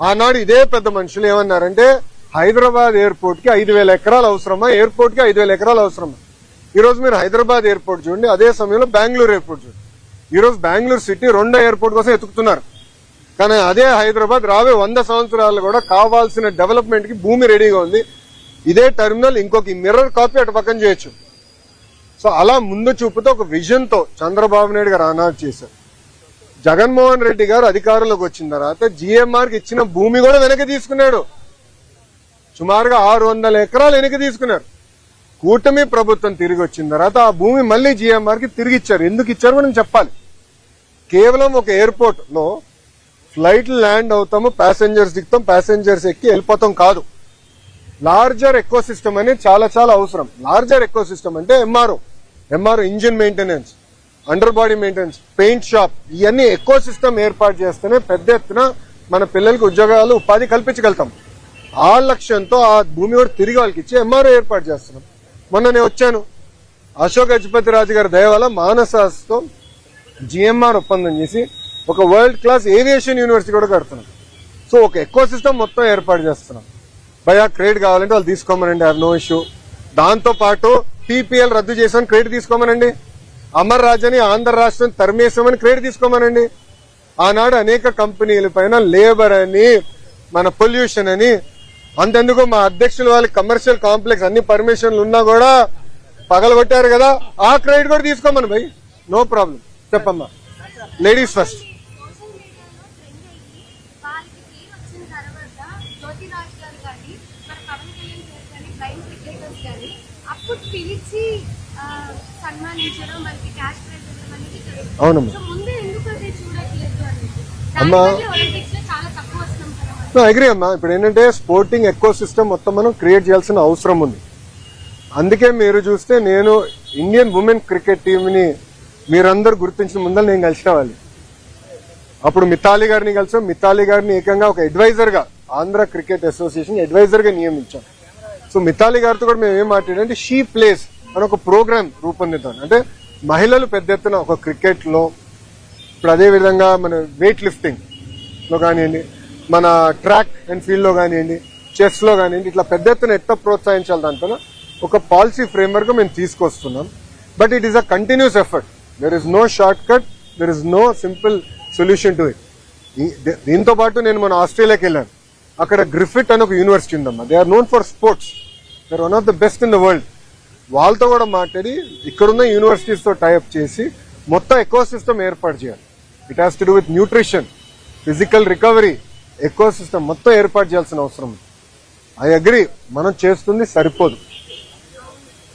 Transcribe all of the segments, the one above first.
ఆనాడు ఇదే పెద్ద మనుషులు ఏమన్నారంటే హైదరాబాద్ ఎయిర్పోర్ట్కి ఐదు వేల ఎకరాలు అవసరమా? ఎయిర్పోర్ట్కి ఐదు వేల ఎకరాలు అవసరమా? ఈ రోజు మీరు హైదరాబాద్ ఎయిర్పోర్ట్ చూడండి అదే సమయంలో బెంగళూరు ఎయిర్పోర్ట్ చూడండి. ఈ రోజు బెంగళూరు సిటీ రెండో ఎయిర్పోర్ట్ కోసం ఎతుకుతున్నారు. కానీ అదే హైదరాబాద్ రావే వంద సంవత్సరాలు కూడా కావాల్సిన డెవలప్మెంట్కి భూమి రెడీగా ఉంది. ఇదే టెర్మినల్ ఇంకొక మిర్రర్ కాపీ అటు పక్కన చేయొచ్చు. సో అలా ముందు చూపుతో ఒక విజన్తో చంద్రబాబు నాయుడు గారు ఆనాడు చేశారు. జగన్మోహన్ రెడ్డి గారు అధికారంలోకి వచ్చిన తర్వాత జిఎంఆర్కి ఇచ్చిన భూమి కూడా వెనక్కి తీసుకున్నాడు. సుమారుగా ఆరు వందల ఎకరాలు వెనక్కి తీసుకున్నారు. కూటమి ప్రభుత్వం తిరిగి వచ్చిన తర్వాత ఆ భూమి మళ్ళీ జిఎంఆర్కి తిరిగి ఇచ్చారు. ఎందుకు ఇచ్చారు మనం చెప్పాలి. కేవలం ఒక ఎయిర్పోర్ట్లో ఫ్లైట్ ల్యాండ్ అవుతాము ప్యాసింజర్స్ దిగుతాం ప్యాసింజర్స్ ఎక్కి వెళ్ళిపోతాం కాదు. లార్జర్ ఎకో సిస్టమ్ అనేది చాలా చాలా అవసరం. లార్జర్ ఎకో సిస్టమ్ అంటే MRO MRO engine maintenance under body maintenance paint shop ఇవన్నీ ఎకో సిస్టమ్ ఏర్పాటు చేస్తేనే పెద్ద ఎత్తున మన పిల్లలకి ఉద్యోగాలు ఉపాధి కల్పించగలుగుతాం. ఆ లక్ష్యంతో ఆ భూమి కూడా తిరిగి వాళ్ళకి ఇచ్చి ఎంఆర్ఓ ఏర్పాటు చేస్తున్నాం. మొన్న నేను వచ్చాను. అశోక్ గజపతి రాజు గారి దయ మానసాస్తో జిఎంఆర్ ఒప్పందం చేసి ఒక వరల్డ్ క్లాస్ ఏవియేషన్ యూనివర్సిటీ కూడా కడుతున్నాం. సో ఒక ఎక్కువ సిస్టమ్ మొత్తం ఏర్పాటు చేస్తున్నాం. భయా క్రెడిట్ కావాలంటే వాళ్ళు తీసుకోమనండి ఆర్ నో ఇష్యూ దాంతో పాటు పీపీఎల్ రద్దు చేసామని క్రెడిట్ తీసుకోమనండి. అమర్ రాజని ఆంధ్ర రాష్ట్రం తరిమేసామని క్రెడిట్ తీసుకోమనండి. ఆనాడు అనేక కంపెనీల పైన లేబర్ అని మన పొల్యూషన్ అని అంతెందుకు మా అధ్యక్షులు వాళ్ళ కమర్షియల్ కాంప్లెక్స్ అన్ని పర్మిషన్లు ఉన్నా కూడా పగలగొట్టారు కదా ఆ క్రెడిట్ కూడా తీసుకోమని భయ్. No problem. చెప్పమ్మా. Ladies first. పిలిచి సన్మానించడం మనకి క్యాష్ ప్రైజ్ ఇవ్వడం అనేది జరుగుతుంది. అవునమ్మా సో ముందే ఎందుకు అది చూడట్లేదు అనేది అమ్మా. దానివల్ల ఒలింపిక్స్లో చాలా తక్కువ వస్తున్నాం కదా మనం. అగ్రి అమ్మా. ఇప్పుడు ఏంటంటే స్పోర్టింగ్ ఎకో సిస్టమ్ మొత్తం మనం క్రియేట్ చేయాల్సిన అవసరం ఉంది. అందుకే మీరు చూస్తే నేను ఇండియన్ ఉమెన్ క్రికెట్ టీంని మీరందరూ గుర్తించిన ముందర నేను కలిసిన వాళ్ళు అప్పుడు మితాలి గారిని కలిసాం. మితాలి గారిని ఏకంగా ఒక అడ్వైజర్గా ఆంధ్ర క్రికెట్ అసోసియేషన్ అడ్వైజర్గా నియమించాం. సో మితాలి గారితో కూడా మేము ఏం మాట్లాడంటే షీ ప్లేస్ అని ఒక ప్రోగ్రామ్ రూపొందిద్దాం. అంటే మహిళలు పెద్ద ఎత్తున ఒక క్రికెట్లో ఇప్పుడు అదే విధంగా మన వెయిట్ లిఫ్టింగ్లో కానివ్వండి మన ట్రాక్ అండ్ ఫీల్డ్లో కానివ్వండి చెస్లో కానివ్వండి ఇట్లా పెద్ద ఎత్తున ఎట్లా ప్రోత్సహించాలి దాంట్లో ఒక పాలసీ ఫ్రేమ్వర్క్ మేము తీసుకొస్తున్నాం. But it is a continuous effort there is no short cut there is no simple solution to it దీంతో పాటు నేను మన ఆస్ట్రేలియాకి వెళ్ళాను. అక్కడ గ్రిఫిట్ అని ఒక యూనివర్సిటీ ఉందమ్మా. They are known for sports they one of the best in the world వాళ్ళతో కూడా మాట్లాడి ఇక్కడున్న యూనివర్సిటీస్తో టైఅప్ చేసి మొత్తం ఎకో సిస్టమ్ ఏర్పాటు చేయాలి. It has to do with nutrition physical recovery ecosystem మొత్తం ఏర్పాటు చేయాల్సిన అవసరం ఉంది. ఐ అగ్రి మనం చేస్తుంది సరిపోదు.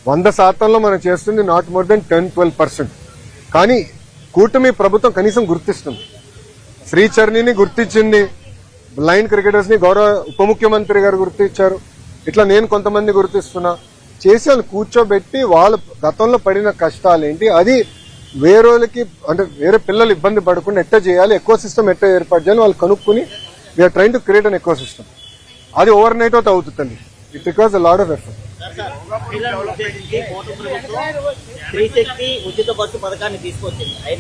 వంద శాతంలో మనం చేస్తుంది not more than ten twelve percent కానీ కూటమి ప్రభుత్వం కనీసం గుర్తిస్తుంది. శ్రీచరణిని గుర్తించింది బ్లైండ్ క్రికెటర్స్ని గౌరవ ఉప ముఖ్యమంత్రి గారు గుర్తించారు. ఇట్లా నేను కొంతమంది గుర్తిస్తున్నా. చేసి వాళ్ళు కూర్చోబెట్టి వాళ్ళు గతంలో పడిన కష్టాలు ఏంటి అది వేరేకి అంటే వేరే పిల్లలు ఇబ్బంది పడకుండా ఎట్ట చేయాలి? ఎక్కువ సిస్టమ్ ఎట్ట ఏర్పాటు చేయాలి? వాళ్ళు కనుక్కుని we are trying to create an ఎక్కువ సిస్టమ్ అది ఓవర్ నైట్ అవుతా అవుతుంది it requires a lot of effort స్త్రీ శక్తి ఉచిత బస్సు పథకాన్ని తీసుకొచ్చింది. అయినా